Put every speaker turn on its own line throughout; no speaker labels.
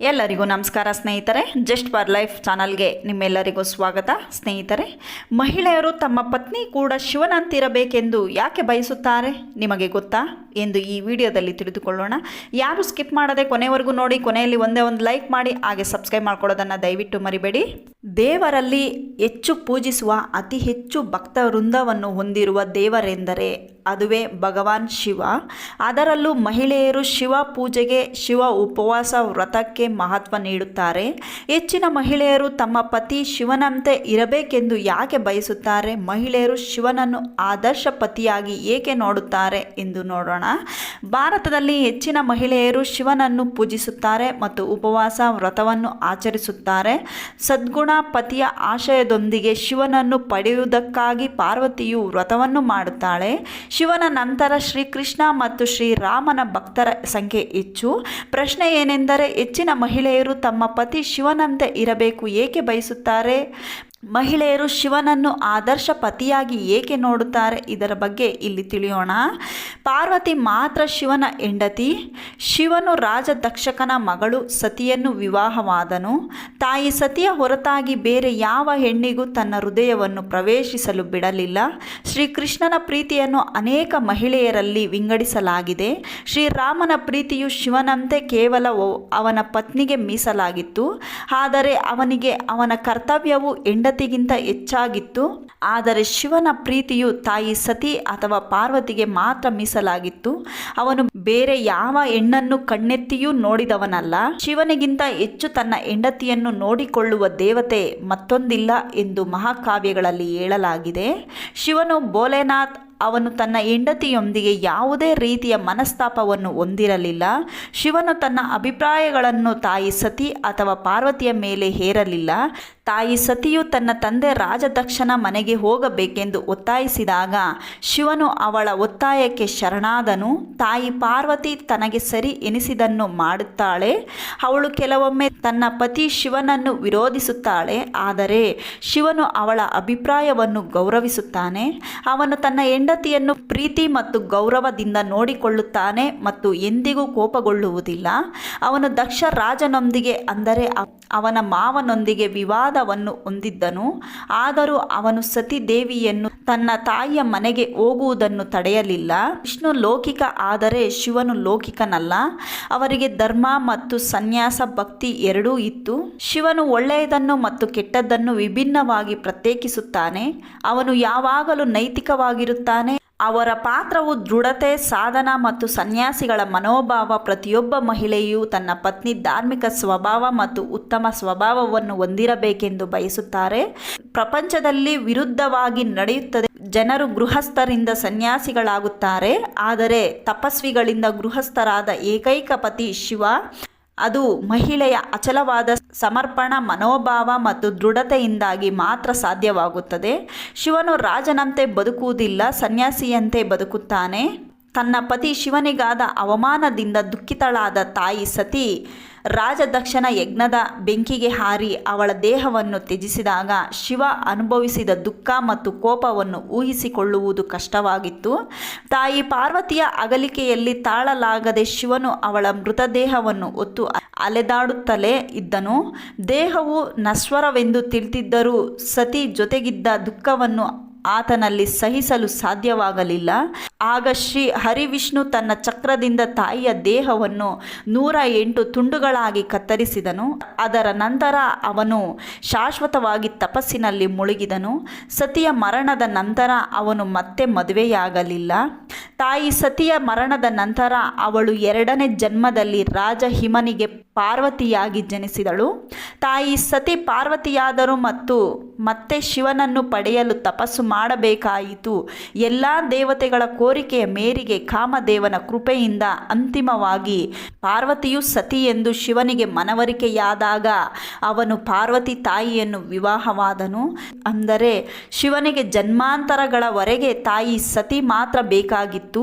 ಎಲ್ಲರಿಗೂ ನಮಸ್ಕಾರ ಸ್ನೇಹಿತರೆ. ಜಸ್ಟ್ ಫಾರ್ ಲೈಫ್ ಚಾನಲ್ಗೆ ನಿಮ್ಮೆಲ್ಲರಿಗೂ ಸ್ವಾಗತ. ಸ್ನೇಹಿತರೆ, ಮಹಿಳೆಯರು ತಮ್ಮ ಪತ್ನಿ ಕೂಡ ಶಿವನಂತಿರಬೇಕೆಂದು ಯಾಕೆ ಬಯಸುತ್ತಾರೆ? ನಿಮಗೆ ಗೊತ್ತಾ? ಎಂದು ಈ ವಿಡಿಯೋದಲ್ಲಿ ತಿಳಿದುಕೊಳ್ಳೋಣ. ಯಾರು ಸ್ಕಿಪ್ ಮಾಡದೆ ಕೊನೆವರೆಗೂ ನೋಡಿ, ಕೊನೆಯಲ್ಲಿ ಒಂದೇ ಒಂದು ಲೈಕ್ ಮಾಡಿ, ಹಾಗೆ ಸಬ್ಸ್ಕ್ರೈಬ್ ಮಾಡ್ಕೊಳ್ಳೋದನ್ನು ದಯವಿಟ್ಟು ಮರಿಬೇಡಿ. ದೇವರಲ್ಲಿ ಹೆಚ್ಚು ಪೂಜಿಸುವ ಅತಿ ಹೆಚ್ಚು ಭಕ್ತ ವೃಂದವನ್ನು ಹೊಂದಿರುವ ದೇವರೆಂದರೆ ಅದುವೇ ಭಗವಾನ್ ಶಿವ. ಅದರಲ್ಲೂ ಮಹಿಳೆಯರು ಶಿವ ಪೂಜೆಗೆ, ಶಿವ ಉಪವಾಸ ವ್ರತಕ್ಕೆ ಮಹತ್ವ ನೀಡುತ್ತಾರೆ. ಹೆಚ್ಚಿನ ಮಹಿಳೆಯರು ತಮ್ಮ ಪತಿ ಶಿವನಂತೆ ಇರಬೇಕೆಂದು ಯಾಕೆ ಬಯಸುತ್ತಾರೆ? ಮಹಿಳೆಯರು ಶಿವನನ್ನು ಆದರ್ಶ ಪತಿಯಾಗಿ ಏಕೆ ನೋಡುತ್ತಾರೆ ಎಂದು ನೋಡೋಣ. ಭಾರತದಲ್ಲಿ ಹೆಚ್ಚಿನ ಮಹಿಳೆಯರು ಶಿವನನ್ನು ಪೂಜಿಸುತ್ತಾರೆ ಮತ್ತು ಉಪವಾಸ ವ್ರತವನ್ನು ಆಚರಿಸುತ್ತಾರೆ. ಸದ್ಗುಣ ಪತಿಯ ಆಶಯದೊಂದಿಗೆ ಶಿವನನ್ನು ಪಡೆಯುವುದಕ್ಕಾಗಿ ಪಾರ್ವತಿಯು ವ್ರತವನ್ನು ಮಾಡುತ್ತಾಳೆ. ಶಿವನ ನಂತರ ಶ್ರೀಕೃಷ್ಣ ಮತ್ತು ಶ್ರೀರಾಮನ ಭಕ್ತರ ಸಂಖ್ಯೆ ಹೆಚ್ಚು. ಪ್ರಶ್ನೆ ಏನೆಂದರೆ, ಹೆಚ್ಚಿನ ಮಹಿಳೆಯರು ತಮ್ಮ ಪತಿ ಶಿವನಂತೆ ಇರಬೇಕು, ಏಕೆ ಬಯಸುತ್ತಾರೆ? ಮಹಿಳೆಯರು ಶಿವನನ್ನು ಆದರ್ಶ ಪತಿಯಾಗಿ ಏಕೆ ನೋಡುತ್ತಾರೆ? ಇದರ ಬಗ್ಗೆ ಇಲ್ಲಿ ತಿಳಿಯೋಣ. ಪಾರ್ವತಿ ಮಾತ್ರ ಶಿವನ ಹೆಂಡತಿ, ಶಿವನು ರಾಜ ದಕ್ಷಕನ ಮಗಳು ಸತಿಯನ್ನು ವಿವಾಹವಾದನು. ತಾಯಿ ಸತಿಯ ಹೊರತಾಗಿ ಬೇರೆ ಯಾವ ಹೆಣ್ಣಿಗೂ ತನ್ನ ಹೃದಯವನ್ನು ಪ್ರವೇಶಿಸಲು ಬಿಡಲಿಲ್ಲ. ಶ್ರೀಕೃಷ್ಣನ ಪ್ರೀತಿಯನ್ನು ಅನೇಕ ಮಹಿಳೆಯರಲ್ಲಿ ವಿಂಗಡಿಸಲಾಗಿದೆ. ಶ್ರೀರಾಮನ ಪ್ರೀತಿಯು ಶಿವನಂತೆ ಕೇವಲ ಅವನ ಪತ್ನಿಗೆ ಮೀಸಲಾಗಿತ್ತು. ಆದರೆ ಅವನಿಗೆ ಅವನ ಕರ್ತವ್ಯವು ಹೆಂಡತಿಗಿಂತ ಹೆಚ್ಚಾಗಿತ್ತು, ಆದರೆ ಶಿವನ ಪ್ರೀತಿಯು ತಾಯಿ ಸತಿ ಅಥವಾ ಪಾರ್ವತಿಗೆ ಮಾತ್ರ ಮೀಸಲಾಗಿತ್ತು. ಅವನು ಬೇರೆ ಯಾವ ಹೆಣ್ಣನ್ನು ಕಣ್ಣೆತ್ತಿಯೂ ನೋಡಿದವನಲ್ಲ. ಶಿವನಿಗಿಂತ ಹೆಚ್ಚು ತನ್ನ ಹೆಂಡತಿಯನ್ನು ನೋಡಿಕೊಳ್ಳುವ ದೇವತೆ ಮತ್ತೊಂದಿಲ್ಲ ಎಂದು ಮಹಾಕಾವ್ಯಗಳಲ್ಲಿ ಹೇಳಲಾಗಿದೆ. ಶಿವನು ಭೋಲೆನಾಥ್, ಅವನು ತನ್ನ ಹೆಂಡತಿಯೊಂದಿಗೆ ಯಾವುದೇ ರೀತಿಯ ಮನಸ್ತಾಪವನ್ನು ಹೊಂದಿರಲಿಲ್ಲ. ಶಿವನು ತನ್ನ ಅಭಿಪ್ರಾಯಗಳನ್ನು ತಾಯಿ ಸತಿ ಅಥವಾ ಪಾರ್ವತಿಯ ಮೇಲೆ ಹೇರಲಿಲ್ಲ. ತಾಯಿ ಸತಿಯು ತನ್ನ ತಂದೆ ರಾಜದಕ್ಷನ ಮನೆಗೆ ಹೋಗಬೇಕೆಂದು ಒತ್ತಾಯಿಸಿದಾಗ ಶಿವನು ಅವಳ ಒತ್ತಾಯಕ್ಕೆ ಶರಣಾದನು. ತಾಯಿ ಪಾರ್ವತಿ ತನಗೆ ಸರಿ ಎನಿಸಿದನ್ನು ಮಾಡುತ್ತಾಳೆ. ಅವಳು ಕೆಲವೊಮ್ಮೆ ತನ್ನ ಪತಿ ಶಿವನನ್ನು ವಿರೋಧಿಸುತ್ತಾಳೆ. ಆದರೆ ಶಿವನು ಅವಳ ಅಭಿಪ್ರಾಯವನ್ನು ಗೌರವಿಸುತ್ತಾನೆ. ಅವನು ತನ್ನ ಹೆಂಡತಿಯನ್ನು ಪ್ರೀತಿ ಮತ್ತು ಗೌರವದಿಂದ ನೋಡಿಕೊಳ್ಳುತ್ತಾನೆ ಮತ್ತು ಎಂದಿಗೂ ಕೋಪಗೊಳ್ಳುವುದಿಲ್ಲ. ಅವನು ದಕ್ಷ ರಾಜನೊಂದಿಗೆ ಅಂದರೆ ಅವನ ಮಾವನೊಂದಿಗೆ ವಿವಾದವನ್ನು ಹೊಂದಿದ್ದನು. ಆದರೂ ಅವನು ಸತಿ ದೇವಿಯನ್ನು ತನ್ನ ತಾಯಿಯ ಮನೆಗೆ ಹೋಗುವುದನ್ನು ತಡೆಯಲಿಲ್ಲ. ವಿಷ್ಣು ಲೌಕಿಕ ಆದರೆ ಶಿವನು ಲೌಕಿಕನಲ್ಲ. ಅವರಿಗೆ ಧರ್ಮ ಮತ್ತು ಸನ್ಯಾಸ ಭಕ್ತಿ ಎರಡೂ ಇತ್ತು. ಶಿವನು ಒಳ್ಳೆಯದನ್ನು ಮತ್ತು ಕೆಟ್ಟದ್ದನ್ನು ವಿಭಿನ್ನವಾಗಿ ಪ್ರತ್ಯೇಕಿಸುತ್ತಾನೆ. ಅವನು ಯಾವಾಗಲೂ ನೈತಿಕವಾಗಿರುತ್ತಾನೆ. ಅವರ ಪಾತ್ರವು ದೃಢತೆ, ಸಾಧನ ಮತ್ತು ಸನ್ಯಾಸಿಗಳ ಮನೋಭಾವ ಪ್ರತಿಯೊಬ್ಬ ಮಹಿಳೆಯು ತನ್ನ ಪತ್ನಿ ಧಾರ್ಮಿಕ ಸ್ವಭಾವ ಮತ್ತು ಉತ್ತಮ ಸ್ವಭಾವವನ್ನು ಹೊಂದಿರಬೇಕೆಂದು ಬಯಸುತ್ತಾರೆ. ಪ್ರಪಂಚದಲ್ಲಿ ವಿರುದ್ಧವಾಗಿ ನಡೆಯುತ್ತದೆ. ಜನರು ಗೃಹಸ್ಥರಿಂದ ಸನ್ಯಾಸಿಗಳಾಗುತ್ತಾರೆ. ಆದರೆ ತಪಸ್ವಿಗಳಿಂದ ಗೃಹಸ್ಥರಾದ ಏಕೈಕ ಪತಿ ಶಿವ ಅದು ಮಹಿಳೆಯ ಅಚಲವಾದ ಸಮರ್ಪಣ, ಮನೋಭಾವ ಮತ್ತು ದೃಢತೆಯಿಂದಾಗಿ ಮಾತ್ರ ಸಾಧ್ಯವಾಗುತ್ತದೆ. ಶಿವನು ರಾಜನಂತೆ ಬದುಕುವುದಿಲ್ಲ, ಸನ್ಯಾಸಿಯಂತೆ ಬದುಕುತ್ತಾನೆ. ತನ್ನ ಪತಿ ಶಿವನಿಗಾದ ಅವಮಾನದಿಂದ ದುಃಖಿತಳಾದ ತಾಯಿ ಸತಿ ರಾಜದಕ್ಷನ ಯಜ್ಞದ ಬೆಂಕಿಗೆ ಹಾರಿ ಅವಳ ದೇಹವನ್ನು ತ್ಯಜಿಸಿದಾಗ ಶಿವ ಅನುಭವಿಸಿದ ದುಃಖ ಮತ್ತು ಕೋಪವನ್ನು ಊಹಿಸಿಕೊಳ್ಳುವುದು ಕಷ್ಟವಾಗಿತ್ತು. ತಾಯಿ ಪಾರ್ವತಿಯ ಅಗಲಿಕೆಯಲ್ಲಿ ತಾಳಲಾಗದೆ ಶಿವನು ಅವಳ ಮೃತದೇಹವನ್ನು ಹೊತ್ತು ಅಲೆದಾಡುತ್ತಲೇ ಇದ್ದನು. ದೇಹವು ನಶ್ವರವೆಂದು ತಿಳಿದಿದ್ದರೂ ಸತಿ ಜೊತೆಗಿದ್ದ ದುಃಖವನ್ನು ಆತನಲ್ಲಿ ಸಹಿಸಲು ಸಾಧ್ಯವಾಗಲಿಲ್ಲ. ಆಗ ಶ್ರೀ ಹರಿವಿಷ್ಣು ತನ್ನ ಚಕ್ರದಿಂದ ತಾಯಿಯ ದೇಹವನ್ನು ನೂರ ಎಂಟು ತುಂಡುಗಳಾಗಿ ಕತ್ತರಿಸಿದನು. ಅದರ ನಂತರ ಅವನು ಶಾಶ್ವತವಾಗಿ ತಪಸ್ಸಿನಲ್ಲಿ ಮುಳುಗಿದನು. ಸತಿಯ ಮರಣದ ನಂತರ ಅವನು ಮತ್ತೆ ಮದುವೆಯಾಗಲಿಲ್ಲ. ತಾಯಿ ಸತಿಯ ಮರಣದ ನಂತರ ಅವಳು ಎರಡನೇ ಜನ್ಮದಲ್ಲಿ ರಾಜ ಹಿಮನಿಗೆ ಪಾರ್ವತಿಯಾಗಿ ಜನಿಸಿದಳು. ತಾಯಿ ಸತಿ ಪಾರ್ವತಿಯಾದರು ಮತ್ತು ಮತ್ತೆ ಶಿವನನ್ನು ಪಡೆಯಲು ತಪಸ್ಸು ಮಾಡಬೇಕಾಯಿತು. ಎಲ್ಲ ದೇವತೆಗಳ ಕೋರಿಕೆಯ ಮೇರೆಗೆ ಕಾಮದೇವನ ಕೃಪೆಯಿಂದ ಅಂತಿಮವಾಗಿ ಪಾರ್ವತಿಯು ಸತಿ ಎಂದು ಶಿವನಿಗೆ ಮನವರಿಕೆಯಾದಾಗ ಅವನು ಪಾರ್ವತಿ ತಾಯಿಯನ್ನು ವಿವಾಹವಾದನು. ಅಂದರೆ ಶಿವನಿಗೆ ಜನ್ಮಾಂತರಗಳವರೆಗೆ ತಾಯಿ ಸತಿ ಮಾತ್ರ ಬೇಕಾಗಿತ್ತು.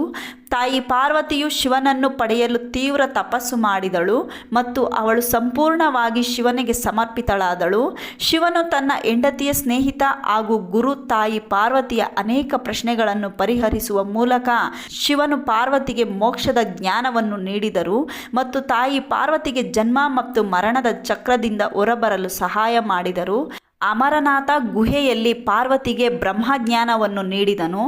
ತಾಯಿ ಪಾರ್ವತಿಯು ಶಿವನನ್ನು ಪಡೆಯಲು ತೀವ್ರ ತಪಸ್ಸು ಮಾಡಿದಳು ಮತ್ತು ಅವಳು ಸಂಪೂರ್ಣವಾಗಿ ಶಿವನಿಗೆ ಸಮರ್ಪಿತಳಾದಳು. ಶಿವನು ತನ್ನ ಹೆಂಡತಿಯ ಸ್ನೇಹಿತ ಹಾಗೂ ಗುರು ತಾಯಿ ಪಾರ್ವತಿಯ ಅನೇಕ ಪ್ರಶ್ನೆಗಳನ್ನು ಪರಿಹರಿಸುವ ಮೂಲಕ ಶಿವನು ಪಾರ್ವತಿಗೆ ಮೋಕ್ಷದ ಜ್ಞಾನವನ್ನು ನೀಡಿದರು ಮತ್ತು ತಾಯಿ ಪಾರ್ವತಿಗೆ ಜನ್ಮ ಮತ್ತು ಮರಣದ ಚಕ್ರದಿಂದ ಹೊರಬರಲು ಸಹಾಯ ಮಾಡಿದರು. ಅಮರನಾಥ ಗುಹೆಯಲ್ಲಿ ಪಾರ್ವತಿಗೆ ಬ್ರಹ್ಮಜ್ಞಾನವನ್ನು ನೀಡಿದನು.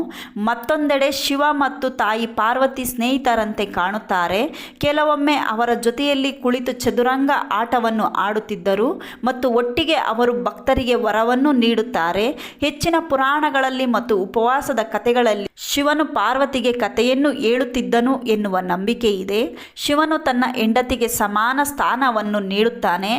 ಮತ್ತೊಂದೆಡೆ ಶಿವ ಮತ್ತು ತಾಯಿ ಪಾರ್ವತಿ ಸ್ನೇಹಿತರಂತೆ ಕಾಣುತ್ತಾರೆ. ಕೆಲವೊಮ್ಮೆ ಅವರ ಜೊತೆಯಲ್ಲಿ ಕುಳಿತು ಚದುರಂಗ ಆಟವನ್ನು ಆಡುತ್ತಿದ್ದರು ಮತ್ತು ಒಟ್ಟಿಗೆ ಅವರು ಭಕ್ತರಿಗೆ ವರವನ್ನು ನೀಡುತ್ತಾರೆ. ಹೆಚ್ಚಿನ ಪುರಾಣಗಳಲ್ಲಿ ಮತ್ತು ಉಪವಾಸದ ಕಥೆಗಳಲ್ಲಿ ಶಿವನು ಪಾರ್ವತಿಗೆ ಕಥೆಯನ್ನು ಹೇಳುತ್ತಿದ್ದನು ಎನ್ನುವ ನಂಬಿಕೆ ಇದೆ ಶಿವನು ತನ್ನ ಹೆಂಡತಿಗೆ ಸಮಾನ ಸ್ಥಾನವನ್ನು ನೀಡುತ್ತಾನೆ.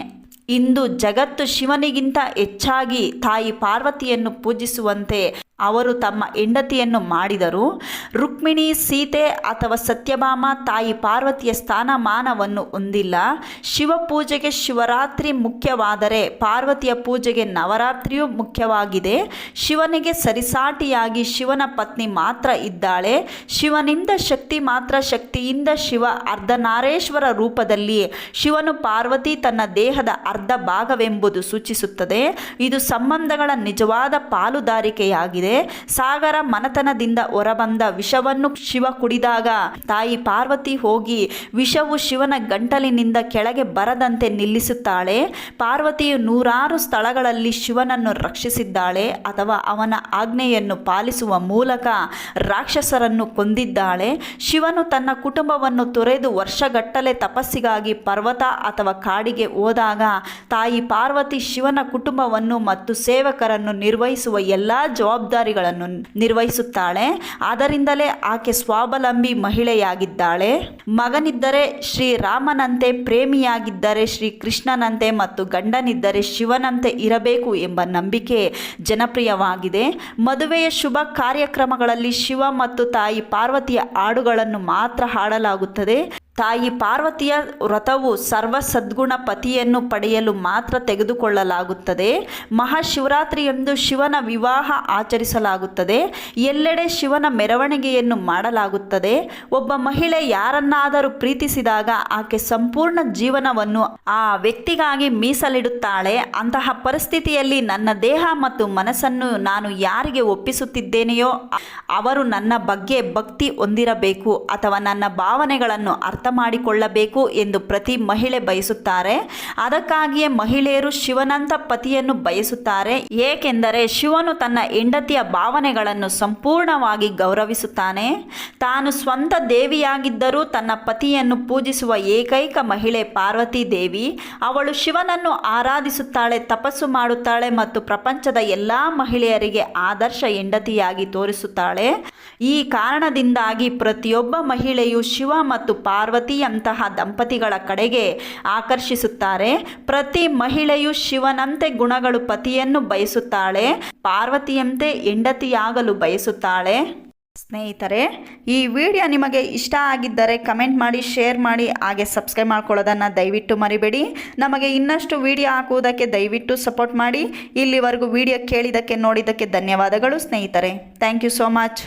ಇಂದು ಜಗತ್ತು ಶಿವನಿಗಿಂತ ಹೆಚ್ಚಾಗಿ ತಾಯಿ ಪಾರ್ವತಿಯನ್ನು ಪೂಜಿಸುವಂತೆ ಅವರು ತಮ್ಮ ಹೆಂಡತಿಯನ್ನು ಮಾಡಿದರು. ರುಕ್ಮಿಣಿ ಸೀತೆ ಅಥವಾ ಸತ್ಯಭಾಮ ತಾಯಿ ಪಾರ್ವತಿಯ ಸ್ಥಾನಮಾನವನ್ನು ಹೊಂದಿಲ್ಲ. ಶಿವ ಪೂಜೆಗೆ ಶಿವರಾತ್ರಿ ಮುಖ್ಯವಾದರೆ ಪಾರ್ವತಿಯ ಪೂಜೆಗೆ ನವರಾತ್ರಿಯೂ ಮುಖ್ಯವಾಗಿದೆ. ಶಿವನಿಗೆ ಸರಿಸಾಟಿಯಾಗಿ ಶಿವನ ಪತ್ನಿ ಮಾತ್ರ ಇದ್ದಾಳೆ. ಶಿವನಿಂದ ಶಕ್ತಿ ಮಾತ್ರ ಶಕ್ತಿಯಿಂದ ಶಿವ ಅರ್ಧನಾರೇಶ್ವರ ರೂಪದಲ್ಲಿ ಶಿವನು ಪಾರ್ವತಿ ತನ್ನ ದೇಹದ ಅರ್ಧ ಭಾಗವೆಂಬುದು ಸೂಚಿಸುತ್ತದೆ. ಇದು ಸಂಬಂಧಗಳ ನಿಜವಾದ ಪಾಲುದಾರಿಕೆಯಾಗಿದೆ. ಸಾಗರ ಮನತನದಿಂದ ಹೊರಬಂದ ವಿಷವನ್ನು ಶಿವ ಕುಡಿದಾಗ ತಾಯಿ ಪಾರ್ವತಿ ಹೋಗಿ ವಿಷವು ಶಿವನ ಗಂಟಲಿನಿಂದ ಕೆಳಗೆ ಬರದಂತೆ ನಿಲ್ಲಿಸುತ್ತಾಳೆ. ಪಾರ್ವತಿಯು ನೂರಾರು ಸ್ಥಳಗಳಲ್ಲಿ ಶಿವನನ್ನು ರಕ್ಷಿಸಿದ್ದಾಳೆ ಅಥವಾ ಅವನ ಆಜ್ಞೆಯನ್ನು ಪಾಲಿಸುವ ಮೂಲಕ ರಾಕ್ಷಸರನ್ನು ಕೊಂದಿದ್ದಾಳೆ. ಶಿವನು ತನ್ನ ಕುಟುಂಬವನ್ನು ತೊರೆದು ವರ್ಷಗಟ್ಟಲೆ ತಪಸ್ಸಿಗಾಗಿ ಪರ್ವತ ಅಥವಾ ಕಾಡಿಗೆ ಹೋದಾಗ ತಾಯಿ ಪಾರ್ವತಿ ಶಿವನ ಕುಟುಂಬವನ್ನು ಮತ್ತು ಸೇವಕರನ್ನು ನಿರ್ವಹಿಸುವ ಎಲ್ಲ ಜವಾಬ್ದಾರಿಗಳನ್ನು ನಿರ್ವಹಿಸುತ್ತಾಳೆ. ಆದ್ದರಿಂದಲೇ ಆಕೆ ಸ್ವಾವಲಂಬಿ ಮಹಿಳೆಯಾಗಿದ್ದಾಳೆ. ಮಗನಿದ್ದರೆ ಶ್ರೀರಾಮನಂತೆ ಪ್ರೇಮಿಯಾಗಿದ್ದರೆ ಶ್ರೀ ಕೃಷ್ಣನಂತೆ ಮತ್ತು ಗಂಡನಿದ್ದರೆ ಶಿವನಂತೆ ಇರಬೇಕು ಎಂಬ ನಂಬಿಕೆ ಜನಪ್ರಿಯವಾಗಿದೆ. ಮದುವೆಯ ಶುಭ ಕಾರ್ಯಕ್ರಮಗಳಲ್ಲಿ ಶಿವ ಮತ್ತು ತಾಯಿ ಪಾರ್ವತಿಯ ಹಾಡುಗಳನ್ನು ಮಾತ್ರ ಹಾಡಲಾಗುತ್ತದೆ. ತಾಯಿ ಪಾರ್ವತಿಯ ವ್ರತವು ಸರ್ವ ಸದ್ಗುಣ ಪತಿಯನ್ನು ಪಡೆಯಲು ಮಾತ್ರ ತೆಗೆದುಕೊಳ್ಳಲಾಗುತ್ತದೆ. ಮಹಾಶಿವರಾತ್ರಿಯಂದು ಶಿವನ ವಿವಾಹ ಆಚರಿಸಲಾಗುತ್ತದೆ. ಎಲ್ಲೆಡೆ ಶಿವನ ಮೆರವಣಿಗೆಯನ್ನು ಮಾಡಲಾಗುತ್ತದೆ. ಒಬ್ಬ ಮಹಿಳೆ ಯಾರನ್ನಾದರೂ ಪ್ರೀತಿಸಿದಾಗ ಆಕೆ ಸಂಪೂರ್ಣ ಜೀವನವನ್ನು ಆ ವ್ಯಕ್ತಿಗಾಗಿ ಮೀಸಲಿಡುತ್ತಾಳೆ. ಅಂತಹ ಪರಿಸ್ಥಿತಿಯಲ್ಲಿ ನನ್ನ ದೇಹ ಮತ್ತು ಮನಸ್ಸನ್ನು ನಾನು ಯಾರಿಗೆ ಒಪ್ಪಿಸುತ್ತಿದ್ದೇನೆಯೋ ಅವರು ನನ್ನ ಬಗ್ಗೆ ಭಕ್ತಿ ಹೊಂದಿರಬೇಕು ಅಥವಾ ನನ್ನ ಭಾವನೆಗಳನ್ನು ಅರ್ಥ ಮಾಡಿಕೊಳ್ಳಬೇಕು ಎಂದು ಪ್ರತಿ ಮಹಿಳೆ ಬಯಸುತ್ತಾರೆ. ಅದಕ್ಕಾಗಿಯೇ ಮಹಿಳೆಯರು ಶಿವನಂತ ಪತಿಯನ್ನು ಬಯಸುತ್ತಾರೆ. ಏಕೆಂದರೆ ಶಿವನು ತನ್ನ ಹೆಂಡತಿಯ ಭಾವನೆಗಳನ್ನು ಸಂಪೂರ್ಣವಾಗಿ ಗೌರವಿಸುತ್ತಾನೆ. ತಾನು ಸ್ವಂತ ದೇವಿಯಾಗಿದ್ದರೂ ತನ್ನ ಪತಿಯನ್ನು ಪೂಜಿಸುವ ಏಕೈಕ ಮಹಿಳೆ ಪಾರ್ವತಿ ದೇವಿ. ಅವಳು ಶಿವನನ್ನು ಆರಾಧಿಸುತ್ತಾಳೆ, ತಪಸ್ಸು ಮಾಡುತ್ತಾಳೆ ಮತ್ತು ಪ್ರಪಂಚದ ಎಲ್ಲ ಮಹಿಳೆಯರಿಗೆ ಆದರ್ಶ ಹೆಂಡತಿಯಾಗಿ ತೋರಿಸುತ್ತಾಳೆ. ಈ ಕಾರಣದಿಂದಾಗಿ ಪ್ರತಿಯೊಬ್ಬ ಮಹಿಳೆಯು ಶಿವ ಮತ್ತು ಪಾರ್ವತಿಯಂತಹ ದಂಪತಿಗಳ ಕಡೆಗೆ ಆಕರ್ಷಿಸುತ್ತಾರೆ. ಪ್ರತಿ ಮಹಿಳೆಯು ಶಿವನಂತೆ ಗುಣಗಳು ಪತಿಯನ್ನು ಬಯಸುತ್ತಾಳೆ. ಪಾರ್ವತಿಯಂತೆ ಹೆಂಡತಿಯಾಗಲು ಬಯಸುತ್ತಾಳೆ. ಸ್ನೇಹಿತರೆ, ಈ ವಿಡಿಯೋ ನಿಮಗೆ ಇಷ್ಟ ಆಗಿದ್ದರೆ ಕಮೆಂಟ್ ಮಾಡಿ, ಶೇರ್ ಮಾಡಿ, ಹಾಗೆ ಸಬ್ಸ್ಕ್ರೈಬ್ ಮಾಡ್ಕೊಳ್ಳೋದನ್ನು ದಯವಿಟ್ಟು ಮರಿಬೇಡಿ. ನಮಗೆ ಇನ್ನಷ್ಟು ವಿಡಿಯೋ ಹಾಕುವುದಕ್ಕೆ ದಯವಿಟ್ಟು ಸಪೋರ್ಟ್ ಮಾಡಿ. ಇಲ್ಲಿವರೆಗೂ ವಿಡಿಯೋ ಕೇಳಿದ್ದಕ್ಕೆ, ನೋಡಿದ್ದಕ್ಕೆ ಧನ್ಯವಾದಗಳು ಸ್ನೇಹಿತರೆ. Thank you so much.